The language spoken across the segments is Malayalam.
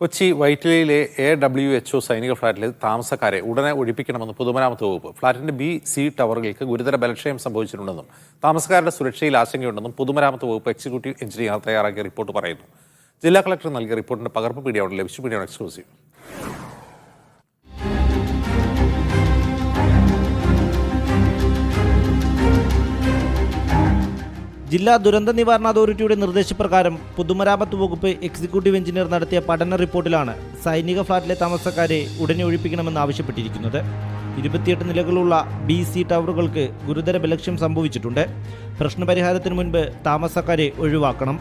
കൊച്ചി വൈറ്റിലയിലെ എ ഡബ്ല്യു എച്ച് ഒ സൈനിക ഫ്ളാറ്റിലെ താമസക്കാരെ ഉടനെ ഒഴിപ്പിക്കണമെന്ന് പൊതുമരാമത്ത് വകുപ്പ്. ഫ്ളാറ്റിന്റെ ബി സി ടവറുകൾക്ക് ഗുരുതര ബലക്ഷയം സംഭവിച്ചിട്ടുണ്ടെന്നും താമസക്കാരുടെ സുരക്ഷയിൽ ആശങ്കയുണ്ടെന്നും പൊതുമരാമത്ത് വകുപ്പ് എക്സിക്യൂട്ടീവ് എഞ്ചിനീയർ തയ്യാറാക്കിയ റിപ്പോർട്ട് പറയുന്നു. ജില്ലാ കളക്ടർ നൽകിയ റിപ്പോർട്ടിന്റെ പകർപ്പ് പീഡിയാണ് ലഭിച്ചു. പീഡിയാണ് എക്സ്ക്ലൂസീവ്. ജില്ലാ ദുരന്ത നിവാരണ അതോറിറ്റിയുടെ നിർദ്ദേശപ്രകാരം പൊതുമരാമത്ത് വകുപ്പ് എക്സിക്യൂട്ടീവ് എഞ്ചിനീയർ നടത്തിയ പഠന റിപ്പോർട്ടിലാണ് സൈനിക ഫ്ളാറ്റിലെ താമസക്കാരെ ഉടനെ ഒഴിപ്പിക്കണമെന്ന് ആവശ്യപ്പെട്ടിരിക്കുന്നത്. ഇരുപത്തിയെട്ട് നിലകളുള്ള ബി സി ടവറുകൾക്ക് ഗുരുതര ബലക്ഷ്യം സംഭവിച്ചിട്ടുണ്ട്. പ്രശ്നപരിഹാരത്തിന് മുൻപ് താമസക്കാരെ ഒഴിവാക്കണം.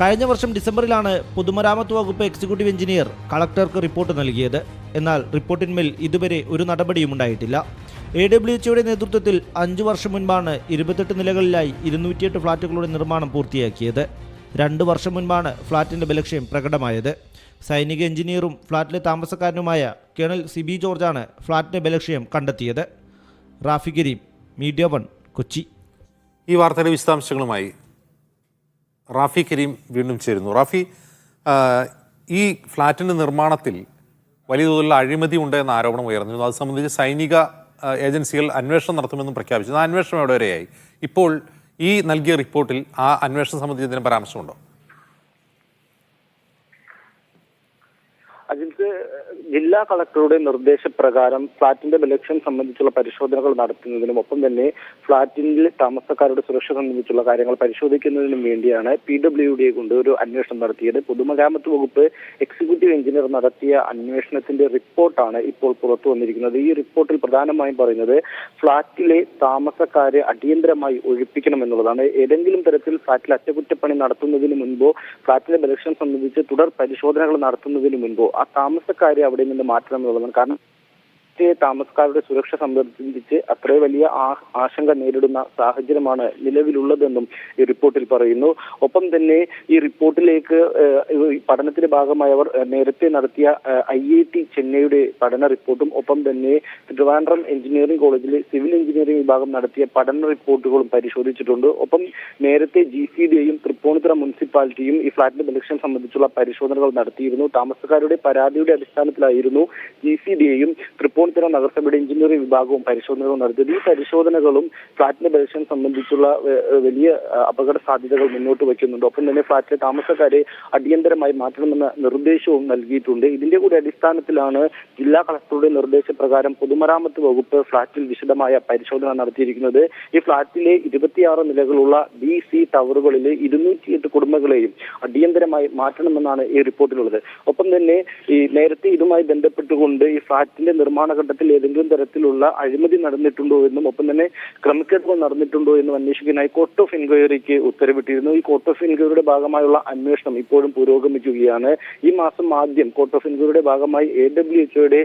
കഴിഞ്ഞ വർഷം ഡിസംബറിലാണ് പൊതുമരാമത്ത് വകുപ്പ് എക്സിക്യൂട്ടീവ് എഞ്ചിനീയർ കളക്ടർക്ക് റിപ്പോർട്ട് നൽകിയത്. എന്നാൽ റിപ്പോർട്ടിന്മേൽ ഇതുവരെ ഒരു നടപടിയും ഉണ്ടായിട്ടില്ല. എ ഡബ്ല്യു എച്ച്ഒയുടെ നേതൃത്വത്തിൽ അഞ്ചു വർഷം മുൻപാണ് ഇരുപത്തെട്ട് നിലകളിലായി ഇരുന്നൂറ്റിയെട്ട് ഫ്ളാറ്റുകളുടെ നിർമ്മാണം പൂർത്തിയാക്കിയത്. രണ്ട് വർഷം മുൻപാണ് ഫ്ളാറ്റിന്റെ ബലക്ഷ്യം പ്രകടമായത്. സൈനിക എഞ്ചിനീയറും ഫ്ളാറ്റിലെ താമസക്കാരനുമായ കേണൽ സിബി ജോർജാണ് ഫ്ളാറ്റിന്റെ ബലക്ഷ്യം കണ്ടെത്തിയത്. Rafi Karim media one Kochi. ഈ വാർത്തയുടെ വിശദാംശങ്ങളുമായി റാഫി കരീം വീണ്ടും ചേരുന്നു. റാഫി ഈ ഫ്ലാറ്റിന്റെ നിർമ്മാണത്തിൽ വലിയ തോതിലുള്ള അഴിമതി ഉണ്ടെന്ന ആരോപണം ഉയർന്നിരുന്നു. അത് സംബന്ധിച്ച് സൈനിക ഏജൻസികൾ അന്വേഷണം നടത്തുമെന്നും പ്രഖ്യാപിച്ചു. ആ അന്വേഷണം എവിടെ വരെയായി? ഇപ്പോൾ ഈ നൽകിയ റിപ്പോർട്ടിൽ ആ അന്വേഷണം സംബന്ധിച്ച് ഇതിന് പരാമർശമുണ്ടോ? അജിത് ജില്ലാ കളക്ടറുടെ നിർദ്ദേശപ്രകാരം ഫ്ളാറ്റിന്റെ വിലക്ഷൻ സംബന്ധിച്ചുള്ള പരിശോധനകൾ നടത്തുന്നതിനും ഒപ്പം തന്നെ ഫ്ളാറ്റിൽ താമസക്കാരുടെ സുരക്ഷ സംബന്ധിച്ചുള്ള കാര്യങ്ങൾ പരിശോധിക്കുന്നതിനും വേണ്ടിയാണ് പി ഡബ്ല്യു ഡിയെ കൊണ്ട് ഒരു അന്വേഷണം നടത്തിയത്. പൊതുമരാമത്ത് വകുപ്പ് എക്സിക്യൂട്ടീവ് എഞ്ചിനീയർ നടത്തിയ അന്വേഷണത്തിന്റെ റിപ്പോർട്ടാണ് ഇപ്പോൾ പുറത്തു വന്നിരിക്കുന്നത്. ഈ റിപ്പോർട്ടിൽ പ്രധാനമായും പറയുന്നത് ഫ്ളാറ്റിലെ താമസക്കാരെ അടിയന്തരമായി ഒഴിപ്പിക്കണം എന്നുള്ളതാണ്. ഏതെങ്കിലും തരത്തിൽ ഫ്ളാറ്റിൽ അറ്റകുറ്റപ്പണി നടത്തുന്നതിന് മുൻപോ ഫ്ളാറ്റിലെ ബലക്ഷ്യം സംബന്ധിച്ച് തുടർ പരിശോധനകൾ നടത്തുന്നതിന് മുൻപോ ആ താമസക്കാരെ അവിടെ നിന്ന് മാറ്റണം എന്നുള്ളതാണ്. കാരണം രാഷ്ട്രീയ താമസക്കാരുടെ സുരക്ഷ സംബന്ധിച്ച് അത്ര വലിയ ആശങ്ക നേരിടുന്ന സാഹചര്യമാണ് നിലവിലുള്ളതെന്നും ഈ റിപ്പോർട്ടിൽ പറയുന്നു. ഒപ്പം തന്നെ ഈ റിപ്പോർട്ടിലേക്ക് പഠനത്തിന്റെ ഭാഗമായി അവർ നേരത്തെ നടത്തിയ ഐ ഐ ടി ചെന്നൈയുടെ പഠന റിപ്പോർട്ടും ഒപ്പം തന്നെ തിരുവനന്തപുരം എഞ്ചിനീയറിംഗ് കോളേജിലെ സിവിൽ എഞ്ചിനീയറിംഗ് വിഭാഗം നടത്തിയ പഠന റിപ്പോർട്ടുകളും പരിശോധിച്ചിട്ടുണ്ട്. ഒപ്പം നേരത്തെ ജി സി ഡിയും തൃപ്പൂണിത്തുറ മുനിസിപ്പാലിറ്റിയും ഈ ഫ്ളാറ്റിന്റെ ബലക്ഷ്യം സംബന്ധിച്ചുള്ള പരിശോധനകൾ നടത്തിയിരുന്നു. താമസക്കാരുടെ പരാതിയുടെ അടിസ്ഥാനത്തിലായിരുന്നു ജി സി ഡിയെയും തൃപ്പൂണിത്തുറ നഗരസഭയുടെ എഞ്ചിനീയറിംഗ് വിഭാഗവും പരിശോധനകൾ നടത്തിയത്. ഈ പരിശോധനകളും ഫ്ളാറ്റിന്റെ ബലക്ഷ്യം സംബന്ധിച്ചുള്ള വലിയ അപകട സാധ്യതകൾ മുന്നോട്ട് വയ്ക്കുന്നുണ്ട്. ഒപ്പം തന്നെ ഫ്ളാറ്റിലെ താമസക്കാരെ അടിയന്തരമായി മാറ്റണമെന്ന നിർദ്ദേശവും നൽകിയിട്ടുണ്ട്. ഇതിന്റെ കൂടി അടിസ്ഥാനത്തിലാണ് ജില്ലാ കളക്ടറുടെ നിർദ്ദേശപ്രകാരം പൊതുമരാമത്ത് വകുപ്പ് ഫ്ളാറ്റിൽ വിശദമായ പരിശോധന നടത്തിയിരിക്കുന്നത്. ഈ ഫ്ളാറ്റിലെ ഇരുപത്തിയാറ് നിലകളുള്ള ബി സി ടവറുകളിലെ ഇരുന്നൂറ്റിയെട്ട് കുടുംബങ്ങളെയും അടിയന്തരമായി മാറ്റണമെന്നാണ് ഈ റിപ്പോർട്ടിലുള്ളത്. ഒപ്പം തന്നെ ഈ നേരത്തെ ഇതുമായി ബന്ധപ്പെട്ടുകൊണ്ട് ഈ ഫ്ളാറ്റിന്റെ നിർമ്മാണ ഘട്ടത്തിൽ ഏതെങ്കിലും തരത്തിലുള്ള അഴിമതി നടന്നിട്ടുണ്ടോ എന്നും ഒപ്പം തന്നെ ക്രമക്കേടുകൾ നടന്നിട്ടുണ്ടോ എന്നും അന്വേഷിക്കാനായി കോർട്ട് ഓഫ് എൻക്വയറിക്ക് ഉത്തരവിട്ടിരുന്നു. ഈ കോർട്ട് ഓഫ് എൻക്വയറിയുടെ ഭാഗമായുള്ള അന്വേഷണം ഇപ്പോഴും പുരോഗമിക്കുകയാണ്. ഈ മാസം ആദ്യം കോർട്ട് ഓഫ് എൻക്വയറിയുടെ ഭാഗമായി എ ഡബ്ല്യു എച്ച്ഒയുടെ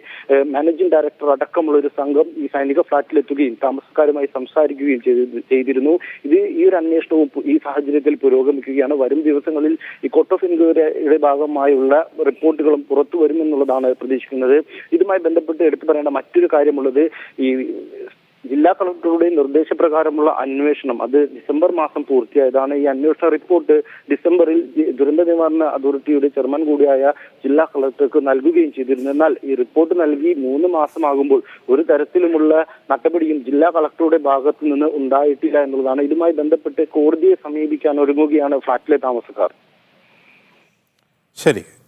മാനേജിംഗ് ഡയറക്ടർ അടക്കമുള്ള ഒരു സംഘം ഈ സൈനിക ഫ്ളാറ്റിലെത്തുകയും താമസക്കാരുമായി സംസാരിക്കുകയും ചെയ്തിരുന്നു. ഇത് ഈ ഒരു അന്വേഷണവും ഈ സാഹചര്യത്തിൽ പുരോഗമിക്കുകയാണ്. വരും ദിവസങ്ങളിൽ ഈ കോർട്ട് ഓഫ് എൻക്വയറിയുടെ ഭാഗമായുള്ള റിപ്പോർട്ടുകളും പുറത്തു വരുമെന്നുള്ളതാണ് പ്രതീക്ഷിക്കുന്നത്. ഇതുമായി ബന്ധപ്പെട്ട് എടുത്തു പറയേണ്ട മറ്റൊരു കാര്യമുള്ളത് ഈ ജില്ലാ കളക്ടറുടെ നിർദ്ദേശപ്രകാരമുള്ള അന്വേഷണം. അത് ഡിസംബർ മാസം പൂർത്തിയായതാണ്. ഈ അന്വേഷണ റിപ്പോർട്ട് ഡിസംബറിൽ ദുരന്ത നിവാരണ അതോറിറ്റിയുടെ ചെയർമാൻ കൂടിയായ ജില്ലാ കളക്ടർക്ക് നൽകുകയും ചെയ്തിരുന്നു. എന്നാൽ ഈ റിപ്പോർട്ട് നൽകി മൂന്ന് മാസമാകുമ്പോൾ ഒരു തരത്തിലുമുള്ള നടപടിയും ജില്ലാ കളക്ടറുടെ ഭാഗത്തു നിന്ന് ഉണ്ടായിട്ടില്ല എന്നുള്ളതാണ്. ഇതുമായി ബന്ധപ്പെട്ട് കോടതിയെ സമീപിക്കാൻ ഒരുങ്ങുകയാണ് ഫ്ളാറ്റിലെ താമസക്കാർ. ശരി.